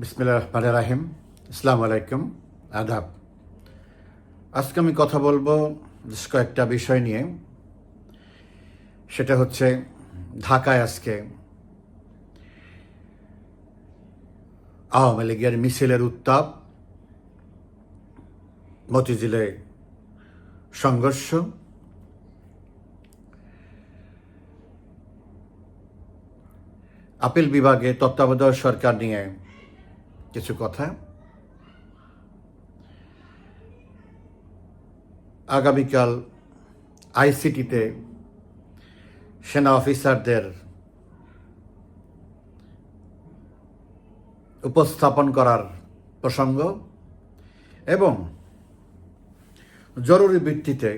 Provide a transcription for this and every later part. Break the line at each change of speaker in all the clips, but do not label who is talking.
বিসমিল্লাহ রহমান রাহিম আসসালামু আলাইকুম। আদাব। আজকে আমি কথা বলব বেশ কয়েকটা বিষয় নিয়ে। সেটা হচ্ছে ঢাকায় আজকে আওয়ামী লীগের মিছিলের উত্তাপ, মতিঝিলে সংঘর্ষ, আপিল বিভাগে তত্ত্বাবধায়ক সরকার নিয়ে কিছু কথা? আগামীকাল আইসিটিতে সেনা অফিসারদের উপস্থাপন করার প্রসঙ্গ এবং জরুরি ভিত্তিতে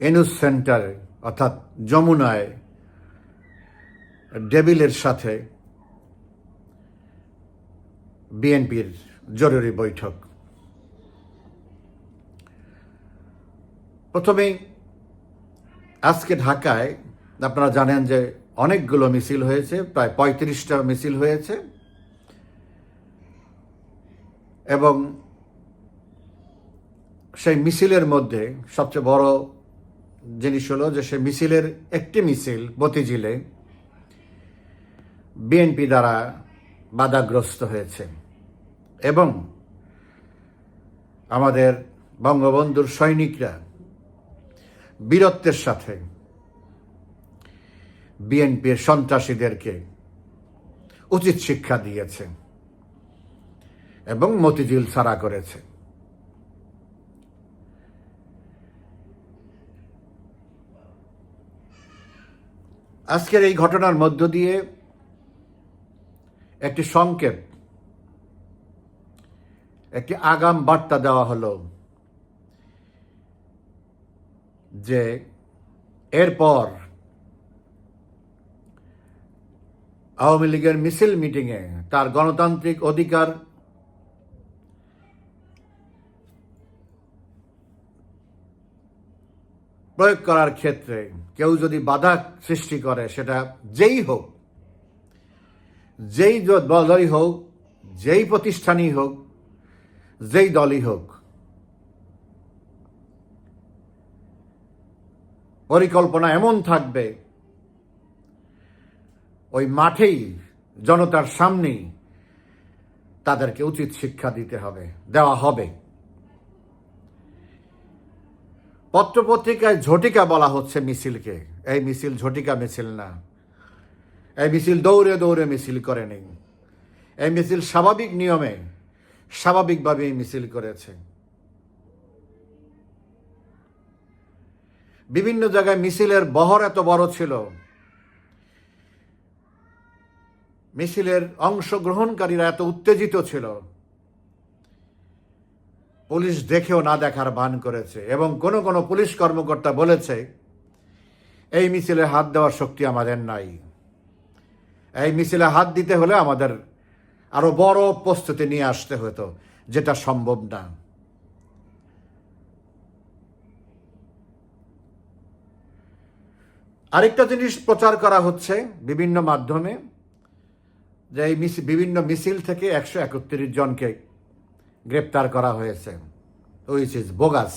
এনুস সেন্টারে অর্থাৎ যমুনায় ডেবিলের সাথে বিএনপির জরুরি বৈঠক। প্রথমেই আজকে ঢাকায় আপনারা জানেন যে অনেকগুলো মিছিল হয়েছে, প্রায় পঁয়ত্রিশটা মিছিল হয়েছে। এবং সেই মিছিলের মধ্যে সবচেয়ে বড় জিনিস হলো যে সেই মিছিলের একটি মিছিল মতিঝিলে বিএনপি দ্বারা বাধাগ্রস্ত হয়েছে। এবং আমাদের বঙ্গবন্ধুর সৈনিকরা বীরত্বের সাথে বিএনপির সন্ত্রাসীদেরকে উচিত শিক্ষা দিয়েছে এবং মতিঝিল ছাড়া করেছে। আজকের এই ঘটনার মধ্য দিয়ে একটি সংকেত, একটি আগাম বার্তা দেওয়া হলো যে এরপর আওয়ামী লীগের মিছিল মিটিংয়ে তার গণতান্ত্রিক অধিকার প্রয়োগ করার ক্ষেত্রে কেউ যদি বাধা সৃষ্টি করে, সেটা যেই হোক যেই দলই হোক, যেই প্রতিষ্ঠানই হোক, যেই দলই হোক, পরিকল্পনা এমন থাকবে, ওই মাঠেই, জনতার সামনেই তাদেরকে উচিত শিক্ষা দিতে হবে, দেওয়া হবে। পত্রপত্রিকায় ঝটিকা বলা হচ্ছে মিছিলকে। এই মিছিল ঝটিকা মিছিল না। এই মিছিল দৌড়ে দৌড়ে মিছিল করে নেই। এই মিছিল স্বাভাবিক নিয়মে, স্বাভাবিকভাবে মিছিল করেছে। বিভিন্ন জায়গায় মিছিলের বহর এত বড় ছিল। মিছিলের অংশগ্রহণকারীরা এত উত্তেজিত ছিল। পুলিশ দেখেও না দেখার ভান করেছে এবং কোনো কোনো পুলিশ কর্মকর্তা বলেছে, এই মিছিলে হাত দেওয়ার শক্তি আমাদের নাই। এই মিছিলে হাত দিতে হলে আমাদের আরও বড় প্রস্তুতি নিয়ে আসতে হতো, যেটা সম্ভব না। আরেকটা জিনিস প্রচার করা হচ্ছে বিভিন্ন মাধ্যমে, যে এই বিভিন্ন মিছিল থেকে একশো একত্রিশ জনকে গ্রেপ্তার করা হয়েছে উইচ ইজ বোগাস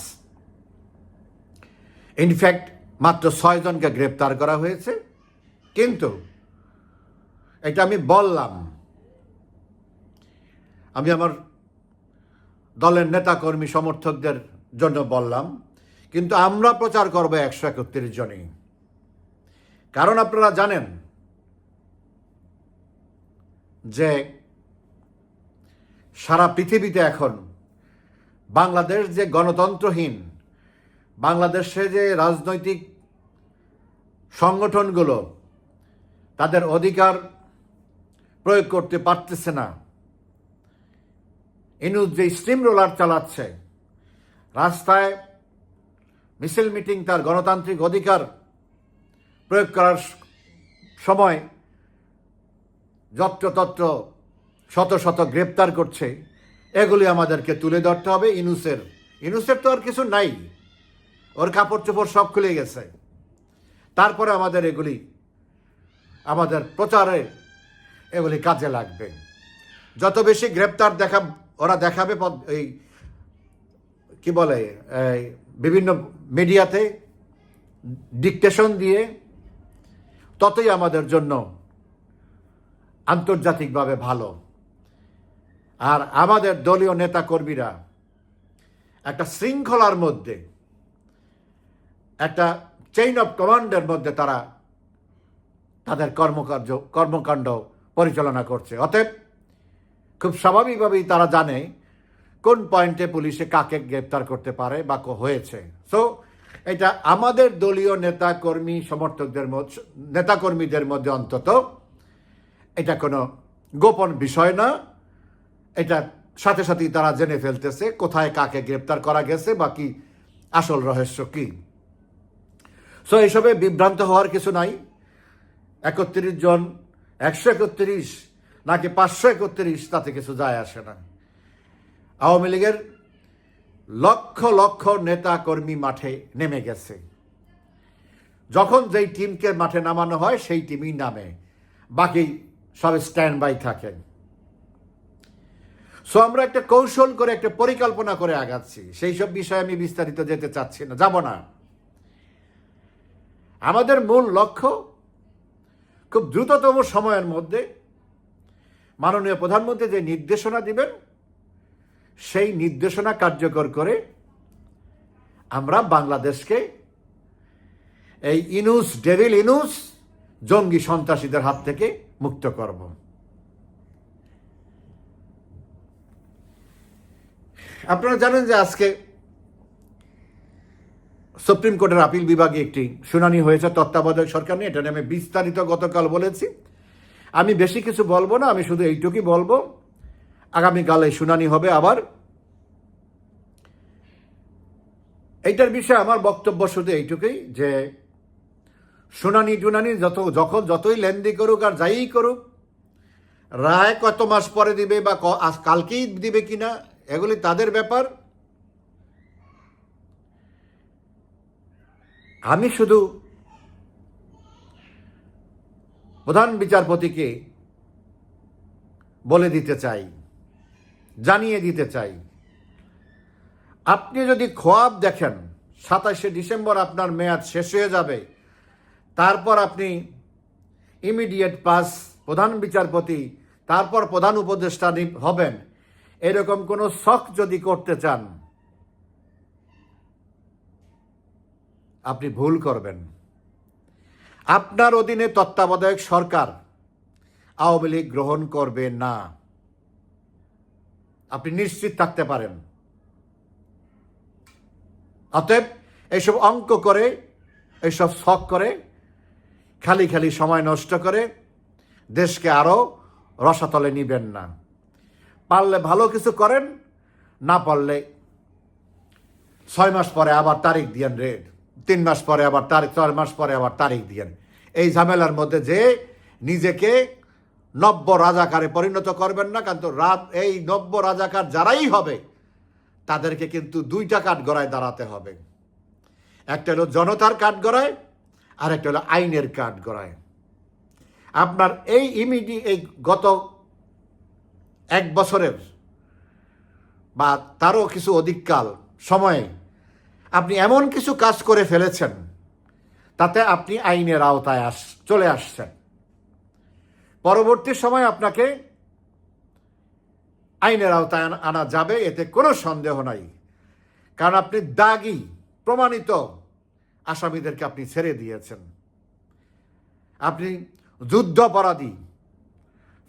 ইনফ্যাক্ট মাত্র ছয় জনকে গ্রেপ্তার করা হয়েছে, কিন্তু এটা আমি বললাম। আমি আমার দলের নেতাকর্মী সমর্থকদের জন্য বললাম, কিন্তু আমরা প্রচার করব একশো একত্রিশ জনই। কারণ আপনারা জানেন যে সারা পৃথিবীতে এখন বাংলাদেশ যে গণতন্ত্রহীন, বাংলাদেশে যে রাজনৈতিক সংগঠনগুলো, তাদের অধিকার প্রয়োগ করতে পারতেছে না। ইনুজ যে স্টিম রোলার চালাচ্ছে, রাস্তায় মিছিল মিটিং তার গণতান্ত্রিক অধিকার প্রয়োগ করার সময় যত্রতত্র শত শত গ্রেপ্তার করছে। এগুলি আমাদেরকে তুলে ধরতে হবে ইনুসের। ইনুসের তো আর কিছু নাই। ওর কাপড় চোপড় সব খুলে গেছে। তারপরে আমাদের এগুলি, আমাদের প্রচারে এগুলি কাজে লাগবে। যত বেশি গ্রেপ্তার দেখা, ওরা দেখাবে এই, কি বলে বিভিন্ন মিডিয়াতে ডিকটেশন দিয়ে, ততই আমাদের জন্য আন্তর্জাতিকভাবে ভালো। আর আমাদের দলীয় নেতা কর্মীরা একটা শৃঙ্খলার মধ্যে, একটা চেইন অফ কমান্ডের মধ্যে তারা তাদের কর্মকার্য, কর্মকাণ্ড পরিচালনা করছে। অতএব খুব স্বাভাবিকভাবেই তারা জানে কোন পয়েন্টে পুলিশে কাকে গ্রেপ্তার করতে পারে বা হয়েছে। সো এটা আমাদের দলীয় নেতা কর্মী সমর্থকদের মধ্যে নেতাকর্মীদের মধ্যে অন্তত এটা কোনো গোপন বিষয় না। এটা সাথে সাথেই তারা জেনে ফেলতেছে কোথায় কাকে গ্রেপ্তার করা গেছে বা কি আসল রহস্য কি। সো এইসবে বিভ্রান্ত হওয়ার কিছু নাই। একত্রিশ জন একশো একত্রিশ নাকি পাঁচশো একত্রিশ তাতে কিছু যায় আসে না। আওয়ামী লীগের লক্ষ লক্ষ নেতা কর্মী মাঠে নেমে গেছে। যখন যেই টিমকে মাঠে নামানো হয়, সেই টিমই নামে। বাকি সব স্ট্যান্ড বাই থাকেন। সো আমরা একটা কৌশল করে, একটা পরিকল্পনা করে আগাচ্ছি। সেই সব বিষয়ে আমি বিস্তারিত যেতে চাচ্ছি না, যাব না। আমাদের মূল লক্ষ্য খুব দ্রুততম সময়ের মধ্যে মাননীয় প্রধানমন্ত্রী যে নির্দেশনা দিবেন, সেই নির্দেশনা কার্যকর করে আমরা বাংলাদেশকে এই ইনুস, ডেভিল ইনুস, জঙ্গি সন্ত্রাসীদের হাত থেকে মুক্ত করব। আপনারা জানেন যে আজকে সুপ্রিম কোর্টের আপিল বিভাগে একটি শুনানি হয়েছে, তত্ত্বাবধায়ক সরকার নিয়ে। এটা নিয়ে আমি বিস্তারিত গতকাল বলেছি। আমি বেশি কিছু বলব না, আমি শুধু এইটুকুই বলব। আগামীকাল শুনানি হবে আবার। এইটার বিষয়ে আমার বক্তব্য শুধু এইটুকুই যে, শুনানি টুনানি যত, যখন যতই লেন্দি করুক আর যাই করুক, রায় কত মাস পরে দিবে বা আজ কালকেই দিবে কিনা, এগুলি তাদের ব্যাপার। আমি শুধু প্রধান বিচারপতিকে বলে দিতে চাই, জানিয়ে দিতে চাই। আপনি যদি খোয়াব দেখেন, সাতাশে ডিসেম্বর আপনার মেয়াদ শেষ হয়ে যাবে, তারপর আপনি ইমিডিয়েট পাস প্রধান বিচারপতি, তারপর প্রধান উপদেষ্টা হবেন। এরকম কোনো শখ যদি করতে চান আপনি ভুল করবেন। আপনার অধীনে তত্ত্বাবধায়ক সরকার আওয়ামী লীগ গ্রহণ করবে না। আপনি নিশ্চিত থাকতে পারেন। অতএব এইসব অঙ্ক করে এইসব শখ করে, খালি খালি সময় নষ্ট করে দেশকে আরও রসাতলে নিবেন না। পারলে ভালো কিছু করেন, না পারলে ছয় মাস পরে আবার তারিখ দিয়েন রেড। তিন মাস পরে আবার তারিখ ছয় মাস পরে আবার তারিখ দিয়েন। এই ঝামেলার মধ্যে যে নিজেকে নব্য রাজাকারে পরিণত করবেন না কিন্তু রাত, এই নব্য রাজাকার যারাই হবে, তাদেরকে কিন্তু দুইটা কাঠগড়ায় দাঁড়াতে হবে। একটা হলো জনতার কাঠগড়ায় আর একটা হলো আইনের কাঠগড়ায়। আপনার এই ইমিডি, এই গত এক বছরের বা তারও কিছু অধিককাল সময়ে আপনি এমন কিছু কাজ করে ফেলেছেন, তাতে আপনি আইনের আওতায় আস, চলে আসছেন। পরবর্তী সময় আপনাকে আইনের আওতায় আনা- যাবে, এতে কোনো সন্দেহ নাই। কারণ আপনি দাগি, প্রমাণিত আসামিদেরকে আপনি ছেড়ে দিয়েছেন। আপনি যুদ্ধাপরাধী,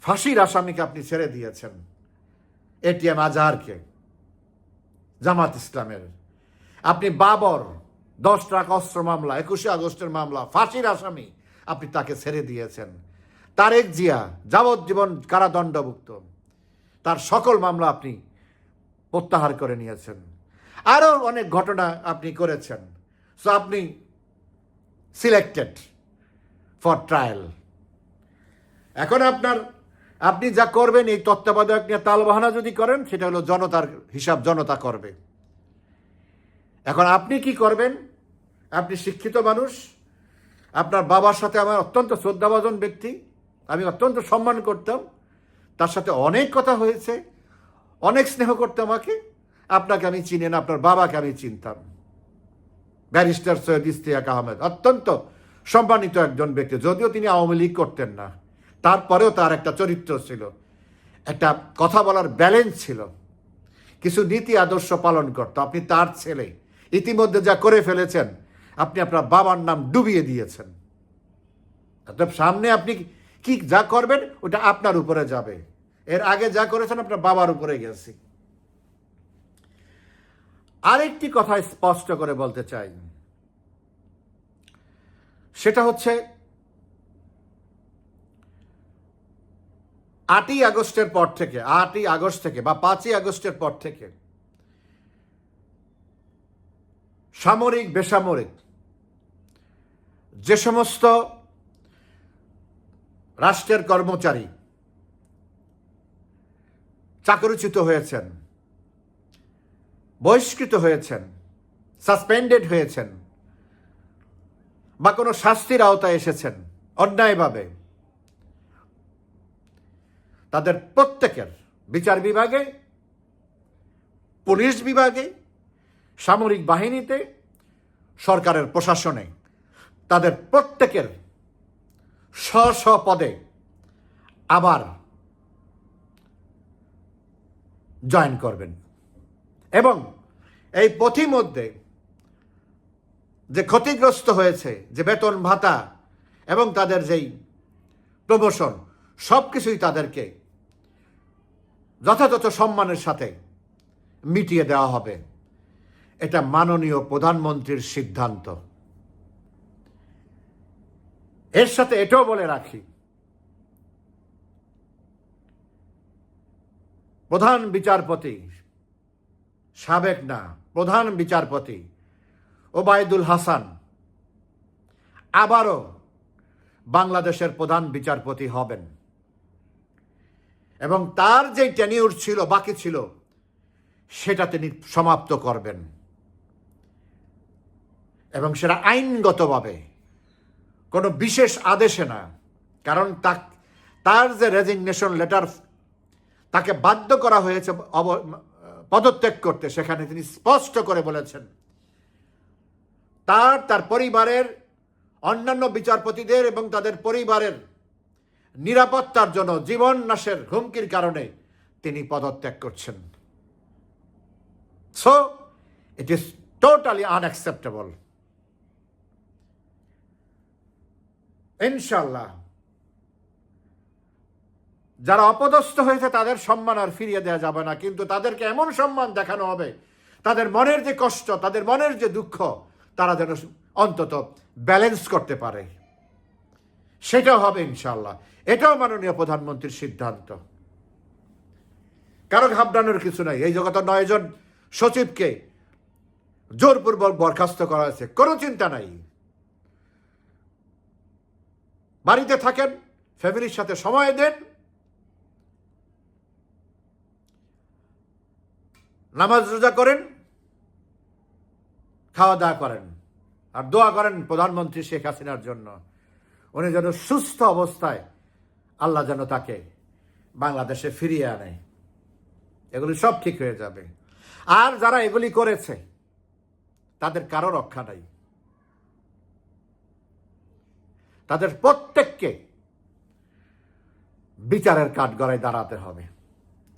ফাঁসির আসামিকে আপনি ছেড়ে দিয়েছেন। এটিএম আজহারকে, জামাত ইসলামের। আপনি বাবর, দশ ট্রাক অস্ত্র মামলা, একুশে আগস্টের মামলা, ফাঁসির আসামি, আপনি তাকে ছেড়ে দিয়েছেন। তারেক জিয়া, যাবজ্জীবন কারাদণ্ডভুক্ত। তার সকল মামলা আপনি প্রত্যাহার করে নিয়েছেন। আরও অনেক ঘটনা আপনি করেছেন। সো আপনি সিলেক্টেড ফর ট্রায়াল এখন আপনার, আপনি যা করবেন এই তত্ত্বাবধায়ক নিয়ে তালবাহানা যদি করেন, সেটা হলো জনতার হিসাব, জনতা করবে। এখন আপনি কি করবেন? আপনি শিক্ষিত মানুষ। আপনার বাবার সাথে আমার অত্যন্ত শ্রদ্ধাভাজন ব্যক্তি। আমি অত্যন্ত সম্মান করতাম। তার সাথে অনেক কথা হয়েছে। অনেক স্নেহ করতে আমাকে। আপনাকে আমি চিনি না, আপনার বাবাকে আমি চিনতাম। ব্যারিস্টার সৈয়দ ইস্তিয়াক আহমেদ, অত্যন্ত সম্মানিত একজন ব্যক্তি। যদিও তিনি আওয়ামী লীগ করতেন না। তারপরেও তার একটা চরিত্র ছিল। একটা কথা বলার ব্যালেন্স ছিল। কিছু নীতি আদর্শ পালন করতো। আপনি তার ছেলে। ইতিমধ্যে যা করে ফেলেছেন, আপনি আপনার বাবার নাম ডুবিয়ে দিয়েছেন। অতএব সামনে আপনি কি যা করবেন, ওটা আপনার উপরে যাবে। এর আগে যা করেছেন, আপনার বাবার উপরে গেছি। আরেকটি কথা স্পষ্ট করে বলতে চাই। সেটা হচ্ছে, আটই আগস্টের পর থেকে, আটই আগস্ট থেকে বা পাঁচই আগস্টের পর থেকে সামরিক, বেসামরিক। যে সমস্ত রাষ্ট্রের কর্মচারী চাকরিচ্যুত হয়েছেন, বহিষ্কৃত হয়েছেন সাসপেন্ডেড হয়েছেন বা কোনো শাস্তির আওতায় এসেছেন অন্যায়ভাবে, তাদের প্রত্যেকের বিচার বিভাগে, পুলিশ বিভাগে সামরিক বাহিনীতে, সরকারের প্রশাসনে, তাদের প্রত্যেকের স্ব স্ব পদে আবার জয়েন করবেন। এবং এই পথিমধ্যে যে ক্ষতিগ্রস্ত হয়েছে, যে বেতন ভাতা এবং তাদের যেই প্রমোশন সব কিছুই তাদেরকে যথাযথ সম্মানের সাথে মিটিয়ে দেওয়া হবে। এটা মাননীয় প্রধানমন্ত্রীর সিদ্ধান্ত। এর সাথে এটাও বলে রাখি, প্রধান বিচারপতি সাবেক না, প্রধান বিচারপতি ওবায়দুল হাসান আবারও বাংলাদেশের প্রধান বিচারপতি হবেন। এবং তার যে টেনিউর ছিল, বাকি ছিল, সেটা তিনি সমাপ্ত করবেন। এবং সেটা আইনগতভাবে কোনো বিশেষ আদেশে না। কারণ তা তার যে রেজিগনেশন লেটার তাকে বাধ্য করা হয়েছে অব- পদত্যাগ করতে। সেখানে তিনি স্পষ্ট করে বলেছেন, তার তার পরিবারের অন্যান্য বিচারপতিদের এবং তাদের পরিবারের নিরাপত্তার জন্য জীবন নাশের হুমকির কারণে তিনি পদত্যাগ করছেন। So it is totally unacceptable ইনশাল্লাহ যারা অপদস্থ হয়েছে, তাদের সম্মান আর ফিরিয়ে দেওয়া যাবে না। কিন্তু তাদেরকে এমন সম্মান দেখানো হবে, তাদের মনের যে কষ্ট, তাদের মনের যে দুঃখ, তারা যেন অন্তত ব্যালেন্স করতে পারে। সেটাও হবে ইনশাল্লাহ এটাও মাননীয় প্রধানমন্ত্রীর সিদ্ধান্ত। কারও ঘাবড়ানোর কিছু নাই। এই জগতের নয়জন সচিবকে জোরপূর্বক বরখাস্ত করা হয়েছে। কোনো চিন্তা নাই। বাড়িতে থাকেন, ফ্যামিলির সাথে সময় দেন। নামাজ রোজা করেন, খাওয়া দাওয়া করেন, আর দোয়া করেন প্রধানমন্ত্রী শেখ হাসিনার জন্য। উনি যেন সুস্থ অবস্থায় আল্লাহ যেন তাকে বাংলাদেশে ফিরিয়ে আনে। এগুলি সব ঠিক হয়ে যাবে। আর যারা এগুলি করেছে, তাদের কারও রক্ষা নাই। তাদের প্রত্যেককে বিচারের কাঠগড়ায় দাঁড়াতে হবে।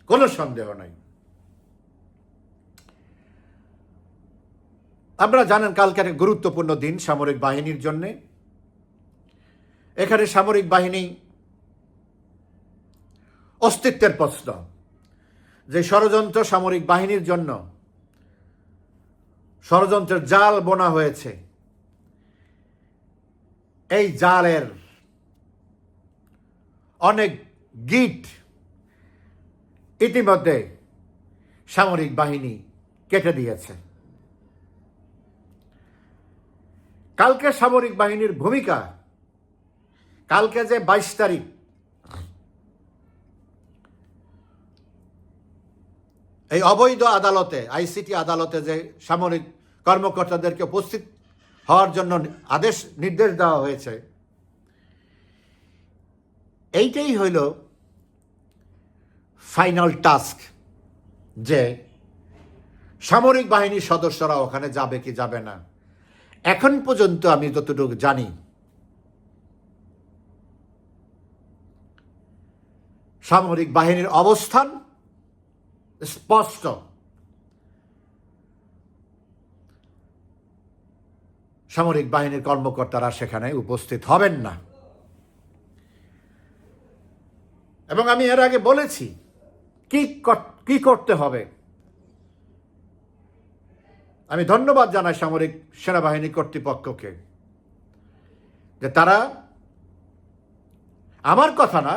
কোনো সন্দেহ নাই। আপনারা জানেন কালকে একটা গুরুত্বপূর্ণ দিন সামরিক বাহিনীর জন্যে। এখানে সামরিক বাহিনী অস্তিত্বের প্রশ্ন। যে ষড়যন্ত্র সামরিক বাহিনীর জন্য ষড়যন্ত্রের জাল বোনা হয়েছে। এই জালের অনেক গিট ইতিমধ্যে সামরিক বাহিনী কেটে দিয়েছে। কালকে সামরিক বাহিনীর ভূমিকা, কালকে যে বাইশ তারিখ, এই অবৈধ আদালতে, আইসিটি আদালতে যে সামরিক কর্মকর্তাদেরকে উপস্থিত হওয়ার জন্য আদেশ, নির্দেশ দেওয়া হয়েছে। এইটাই হইল ফাইনাল টাস্ক যে সামরিক বাহিনীর সদস্যরা ওখানে যাবে কি যাবে না। এখন পর্যন্ত আমি যতটুকু জানি, সামরিক বাহিনীর অবস্থান স্পষ্ট। সামরিক বাহিনীর কর্মকর্তারা সেখানে উপস্থিত হবেন না। এবং আমি এর আগে বলেছি, কি কি করতে হবে? আমি ধন্যবাদ জানাই সামরিক সেনাবাহিনী কর্তৃপক্ষকে যে তারা আমার কথা না,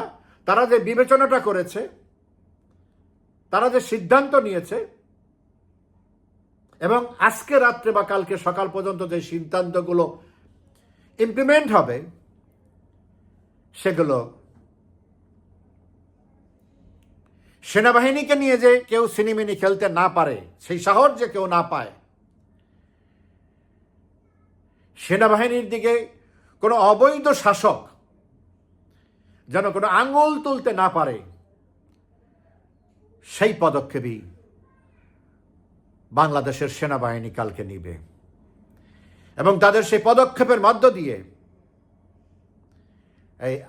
তারা যে বিবেচনাটা করেছে, তারা যে সিদ্ধান্ত নিয়েছে এবং আজকে রাত্রে বা কালকে সকাল পর্যন্ত যে সিদ্ধান্তগুলো ইমপ্লিমেন্ট হবে, সেগুলো সেনাবাহিনীকে নিয়ে যে কেউ সিনেমিনি খেলতে না পারে, সেই সাহস যে কেউ না পায়, সেনাবাহিনীর দিকে কোনো অবৈধ শাসক যেন কোনো আঙুল তুলতে না পারে, সেই পদক্ষেপই বাংলাদেশের সেনাবাহিনী কালকে নিবে। এবং তাদের সেই পদক্ষেপের মধ্য দিয়ে এই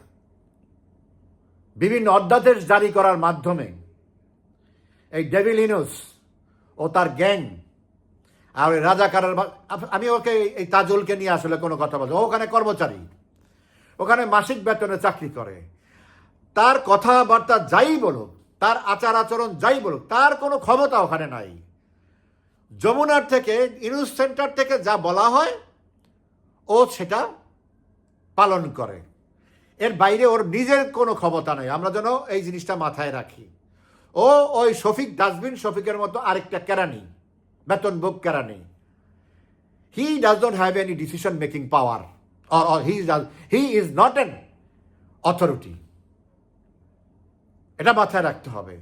বিভিন্ন অধ্যাদেশ জারি করার মাধ্যমে এই ডেভিলিনুস ও তার গ্যাং আর ওই রাজাকারের আমি ওকে এই তাজুলকে নিয়ে আসলে কোনো কথা বলছি ওখানে কর্মচারী। ওখানে মাসিক বেতনে চাকরি করে। তার কথাবার্তা যাই বলুক, তার আচার আচরণ যাই বলুক, তার কোনো ক্ষমতা ওখানে নাই। যমুনার থেকে ইনুস সেন্টার থেকে যা বলা হয়, ও সেটা পালন করে। এর বাইরে ওর নিজের কোনো ক্ষমতা নেই। আমরা যেন এই জিনিসটা মাথায় রাখি। ও ওই শফিক, ডাস্টবিন শফিকের মতো আরেকটা কেরানি বেতন বুক কেরানি he does not have any decision making power or he he is not an authority এটা মাথায় রাখতে হবে।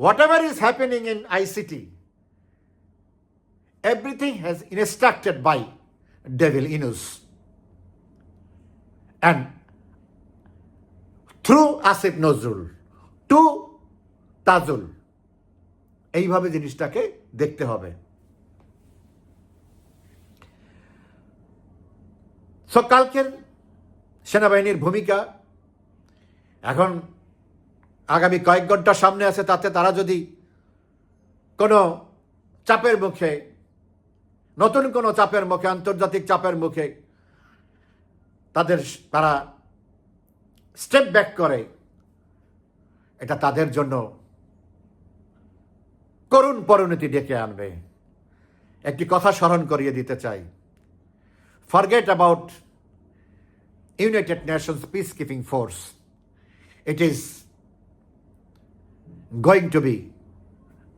Whatever is happening in ICT everything has instructed by devil inus and through Asif Nazrul to Tajul এইভাবে জিনিসটাকে দেখতে হবে। So কালকের সেনাবাহিনীর ভূমিকা, এখন আগামী কয়েক ঘণ্টা সামনে আছে, তাতে তারা যদি কোনো চাপের মুখে নতুন কোনো চাপের মুখে, আন্তর্জাতিক চাপের মুখে তাদের তারা স্টেপ ব্যাক করে। এটা তাদের জন্য করুণ পরিণতি ডেকে আনবে। একটি কথা স্মরণ করিয়ে দিতে চাই। Forget about United Nations peace keeping force it is going to be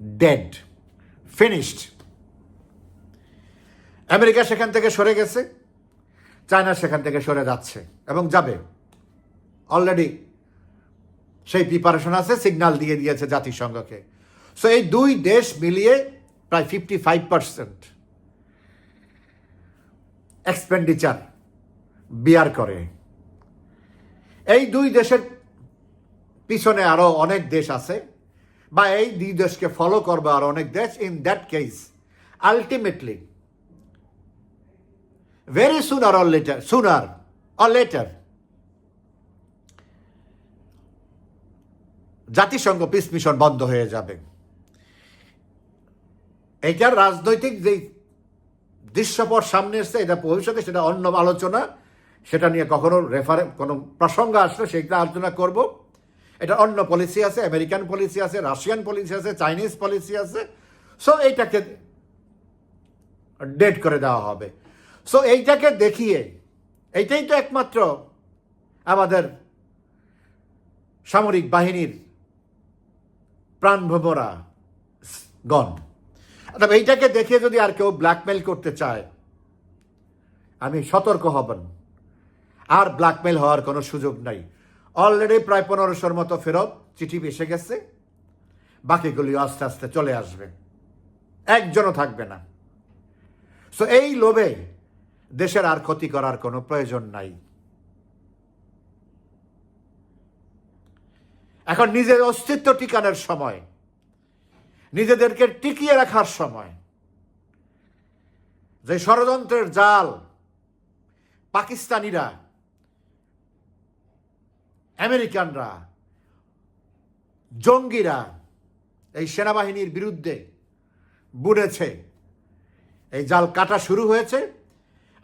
dead finished America সেখান থেকে সরে গেছে, চায়না সেখান থেকে সরে যাচ্ছে এবং যাবে। অলরেডি সেই প্রিপারেশন আছে সিগন্যাল দিয়ে দিয়েছে জাতিসংঘকে। সো এই দুই দেশ মিলিয়ে প্রায় fifty five percent expenditure bear করে। এই দুই দেশের পিছনে আরও অনেক দেশ আছে, বা এই দুই দেশকে ফলো করবে আর অনেক দেশ। In that case ultimately very sooner or later, sooner or later, জাতিসংঘ পিস মিশন বন্ধ হয়ে যাবে। এইটার রাজনৈতিক যে দৃশ্যপট সামনে এসছে এটা ভবিষ্যতে সেটা অন্য আলোচনা। সেটা নিয়ে কখনো রেফারে কোনো প্রসঙ্গ আসলে সেটা আলোচনা করব। এটা অন্য পলিসি আছে আমেরিকান পলিসি আছে রাশিয়ান পলিসি আছে চাইনিজ পলিসি আছে। সো এইটাকে ডেট করে দেওয়া হবে। সো এইটাকে দেখিয়ে, এইটাই তো একমাত্র আমাদের সামরিক বাহিনীর প্রাণভোমরা গণ। অর্থাৎ এইটাকে দেখে যদি আর কেউ ব্ল্যাকমেল করতে চায়, আমি সতর্ক হবেন আর ব্ল্যাকমেল হওয়ার কোনো সুযোগ নাই। অলরেডি প্রায় পনেরোশোর মতো ফেরত চিঠি এসে গেছে। বাকিগুলি আস্তে আস্তে চলে আসবে। একজনও থাকবে না। সো এই লোভে দেশের আর ক্ষতি করার কোনো প্রয়োজন নাই। এখন নিজের অস্তিত্ব টিকানোর সময়, নিজেদেরকে টিকিয়ে রাখার সময়, যে ষড়যন্ত্রের জাল পাকিস্তানিরা, আমেরিকানরা, জঙ্গিরা এই সেনাবাহিনীর বিরুদ্ধে বুড়েছে এই জাল কাটা শুরু হয়েছে।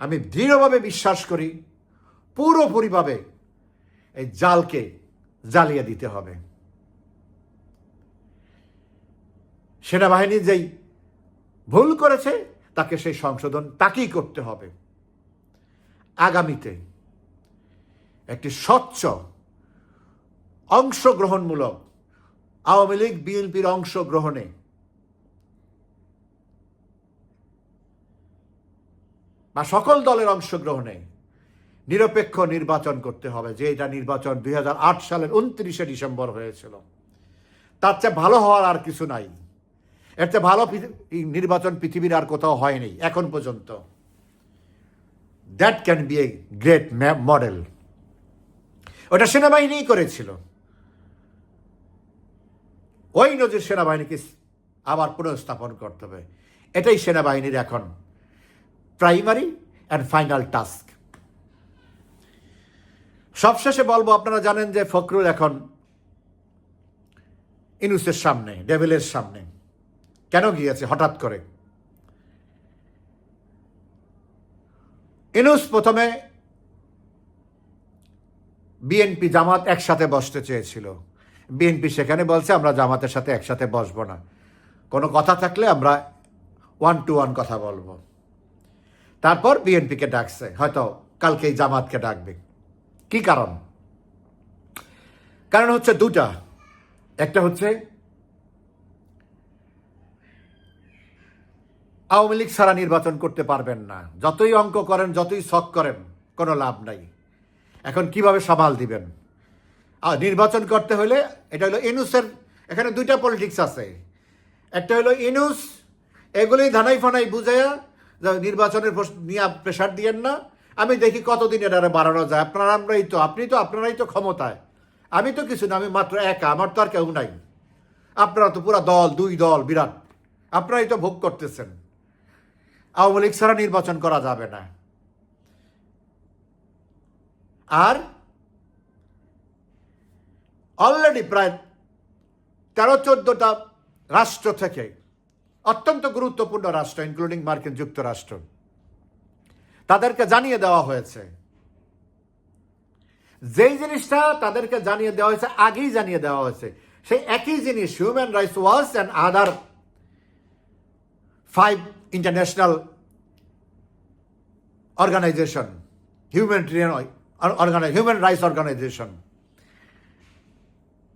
আমি দৃঢ়ভাবে বিশ্বাস করি, পুরোপুরিভাবে এই জালকে জ্বালিয়ে দিতে হবে। সেনাবাহিনী যেই ভুল করেছে, তাকে সেই সংশোধন তাকেই করতে হবে। আগামীতে একটি স্বচ্ছ, অংশগ্রহণমূলক আওয়ামী লীগ, বিএনপির অংশগ্রহণে বা সকল দলের অংশগ্রহণে নিরপেক্ষ নির্বাচন করতে হবে, যে এটা নির্বাচন দুই হাজার আট সালের উনত্রিশে ডিসেম্বর হয়েছিল। তার চেয়ে ভালো হওয়ার আর কিছু নাই। এর চেয়ে ভালো নির্বাচন পৃথিবীর আর কোথাও হয়নি, এখন পর্যন্ত। That can be a great model ওটা সেনাবাহিনীই করেছিল। ওই নজির সেনাবাহিনীকে আবার পুনঃস্থাপন করতে হবে। এটাই সেনাবাহিনীর এখন প্রাইমারি অ্যান্ড ফাইনাল টাস্ক সবশেষে বলব, আপনারা জানেন যে ফখরুল এখন ইনুসের সামনে, ডেভিলের সামনে। কেন গিয়েছে? হঠাৎ করে। ইনুস প্রথমে বিএনপি জামাত একসাথে বসতে চেয়েছিল। বিএনপি সেখানে বলছে, আমরা জামাতের সাথে একসাথে বসবো না। কোনো কথা থাকলে আমরা ওয়ান টু ওয়ান কথা বলব। তারপর বিএনপিকে ডাকছে, হয়তো কালকেই জামাতকে ডাকবে। কি কারণ? কারণ হচ্ছে দুটা। একটা হচ্ছে, আওয়ামী লীগ ছাড়া নির্বাচন করতে পারবেন না। যতই অঙ্ক করেন, যতই শখ করেন, কোনো লাভ নাই। এখন কীভাবে সামাল দিবেন? আর নির্বাচন করতে হলে এটা হলো ইনুসের, এখানে দুইটা পলিটিক্স আছে। একটা হলো ইনুস, এগুলোই ধানাই ফানাই বুঝাইয়া নির্বাচনের নিয়ে প্রেশার দিয়েন না। আমি দেখি কতদিন এটা বাড়ানো যায়। আপনারা আমরাই তো, আপনি তো আপনারাই তো ক্ষমতায়। আমি তো কিছু না, আমি মাত্র একা, আমার তো আর কেউ নাই। আপনারা তো পুরা দল, দুই দল, বিরাট। আপনারাই তো ভোগ করতেছেন। আওয়ামী লীগ ছাড়া নির্বাচন করা যাবে না। আর অলরেডি প্রায় তেরো, চোদ্দটা রাষ্ট্র থেকে অত্যন্ত গুরুত্বপূর্ণ রাষ্ট্র ইনক্লুডিং মার্কিন যুক্তরাষ্ট্র। তাদেরকে জানিয়ে দেওয়া হয়েছে। যেই জিনিসটা তাদেরকে জানিয়ে দেওয়া হয়েছে, আগেই জানিয়ে দেওয়া হয়েছে। সেই একই জিনিস human rights watch and other five international organisation humanitarian human rights organisation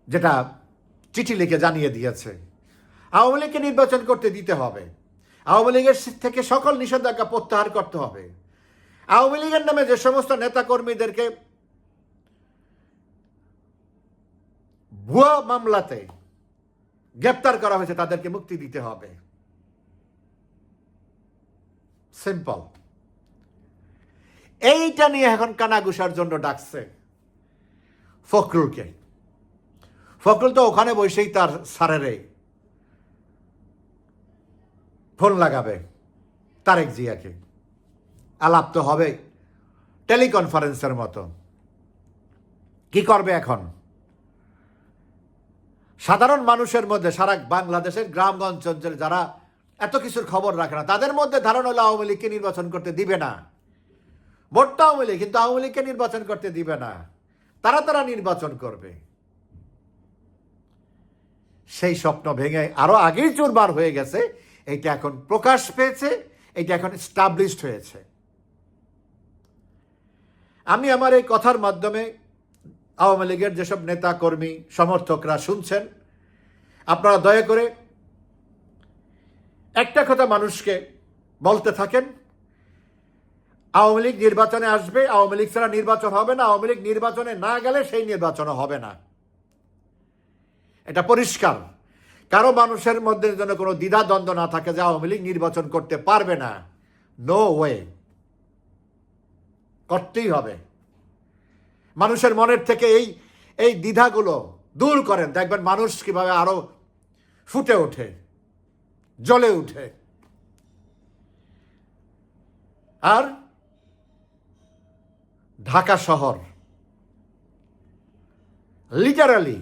যেটা চিঠি লিখে জানিয়ে দিয়েছে। আওয়ামী লীগকে নির্বাচন করতে দিতে হবে। আওয়ামী লীগের থেকে সকল নিষেধাজ্ঞা প্রত্যাহার করতে হবে। আওয়ামী লীগের নামে যে সমস্ত নেতাকর্মীদেরকে ভুয়া মামলাতে গ্রেপ্তার করা হয়েছে, তাদেরকে মুক্তি দিতে হবে। সিম্পল এইটা নিয়ে এখন কানাগুসার জন্য ডাকছে ফখরুলকে। ফখরুল তো ওখানে বসেই তার সারেরে ফোন লাগাবে, তারেক জিয়াকে। আলাপ তো হবে টেলিকনফারেন্সের মতো। কি করবে এখন? সাধারণ মানুষের মধ্যে, সারা বাংলাদেশের গ্রামগঞ্জ অঞ্চলে যারা এত কিছুর খবর রাখে না, তাদের মধ্যে ধারণা হলো আওয়ামী লীগকে নির্বাচন করতে দিবে না। ভোটটা আওয়ামী লীগ, কিন্তু আওয়ামী লীগকে নির্বাচন করতে দিবে না। তারা তারা নির্বাচন করবে। সেই স্বপ্ন ভেঙে আরও আগেই চুরবার হয়ে গেছে এইটা এখন প্রকাশ পেয়েছে, এটা এখন স্টাবলিশড হয়েছে। আমি আমার এই কথার মাধ্যমে আওয়ামী লীগের যেসব নেতা কর্মী সমর্থকরা শুনছেন, আপনারা দয়া করে একটা কথা মানুষকে বলতে থাকেন, আওয়ামী লীগ নির্বাচনে আসবে, আওয়ামী লীগ ছাড়া নির্বাচন হবে না, আওয়ামী লীগ নির্বাচনে না গেলে সেই নির্বাচনও হবে না। এটা পরিষ্কার। কারও মানুষের মধ্যে যেন কোনো দ্বিধা দ্বন্দ্ব না থাকে যে আওয়ামী লীগ নির্বাচন করতে পারবে না নো ওয়ে করতেই হবে। মানুষের মনের থেকে এই এই দ্বিধাগুলো দূর করেন। দেখবেন মানুষ কীভাবে আরও ফুটে ওঠে, জ্বলে উঠে আর ঢাকা শহর লিটারালি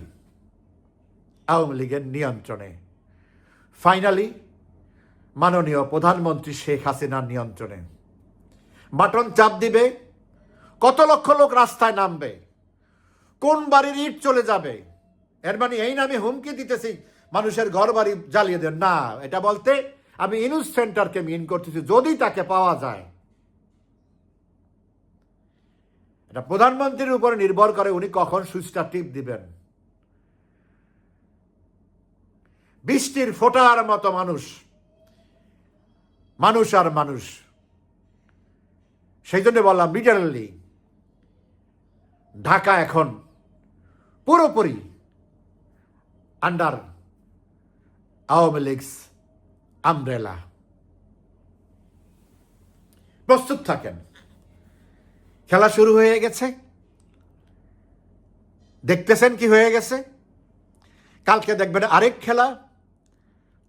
আওয়ামী লীগের নিয়ন্ত্রণে। ফাইনালি মাননীয় প্রধানমন্ত্রী শেখ হাসিনার নিয়ন্ত্রণে। বাটন চাপ দিবে, কত লক্ষ লোক রাস্তায় নামবে, কোন বাড়ির ইট চলে যাবে, এর মানে এই নামে হুমকি দিতেছি, মানুষের ঘর বাড়ি জ্বালিয়ে দেন। না, এটা বলতে আমি ইনুস সেন্টারকে মিন করতেছি, যদি তাকে পাওয়া যায়। এটা প্রধানমন্ত্রীর উপরে নির্ভর করে উনি কখন সুইচটা টিপ দিবেন। বৃষ্টির ফোটার মতো মানুষ। মানুষ আর মানুষ। সেই জন্য বললাম লিটারালি ঢাকা এখন পুরোপুরি আন্ডার আওয়ামী লীগস আমব্রেলা প্রস্তুত থাকেন। খেলা শুরু হয়ে গেছে। দেখতেছেন কি হয়ে গেছে? কালকে দেখবেন আরেক খেলা।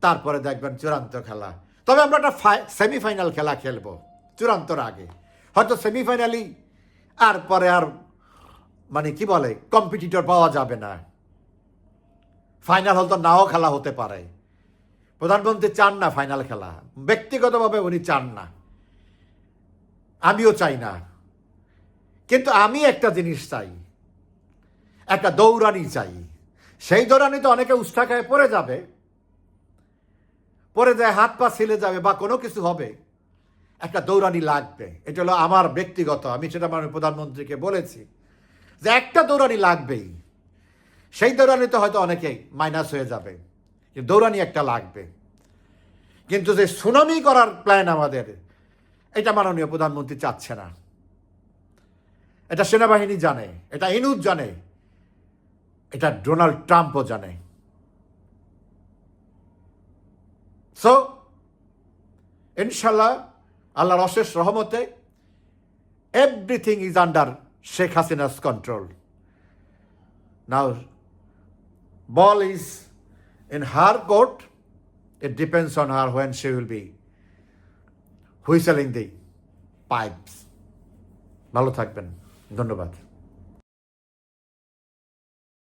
তারপরে দেখবেন চূড়ান্ত খেলা। তবে আমরা একটা সেমিফাইনাল খেলা খেলব, চূড়ান্তর আগে। হয়তো সেমিফাইনালি আর পরে আর মানে কি বলে কম্পিটিটর পাওয়া যাবে না। ফাইনাল হয়তো নাও খেলা হতে পারে। প্রধানমন্ত্রী চান না ফাইনাল খেলা। ব্যক্তিগতভাবে উনি চান না। আমিও চাই না। কিন্তু আমি একটা জিনিস চাই। একটা দৌড়ানি চাই। সেই দৌড়ানিতে অনেকে উষ্ঠা খায় পড়ে যাবে। পরে যায় হাত পা ছিলে যাবে বা কোনো কিছু হবে, একটা দৌড়ানি লাগবে। এটা হলো আমার ব্যক্তিগত, আমি সেটা মাননীয় প্রধানমন্ত্রীকে বলেছি যে একটা দৌড়ানি লাগবেই। সেই দৌড়ানিতে হয়তো অনেকেই মাইনাস হয়ে যাবে দৌড়ানি একটা লাগবে। কিন্তু যে সুনামি করার প্ল্যান আমাদের, এটা মাননীয় প্রধানমন্ত্রী চাচ্ছে না। এটা সেনাবাহিনী জানে, এটা ইনুজ জানে, এটা ডোনাল্ড ট্রাম্পও জানে। সো ইনশাল্লাহ আল্লাহর অশেষ রহমতে everything is under Sheikh Hasina's control now ball is in her court it depends on her when she will be whistling the pipes ভালো থাকবেন। ধন্যবাদ।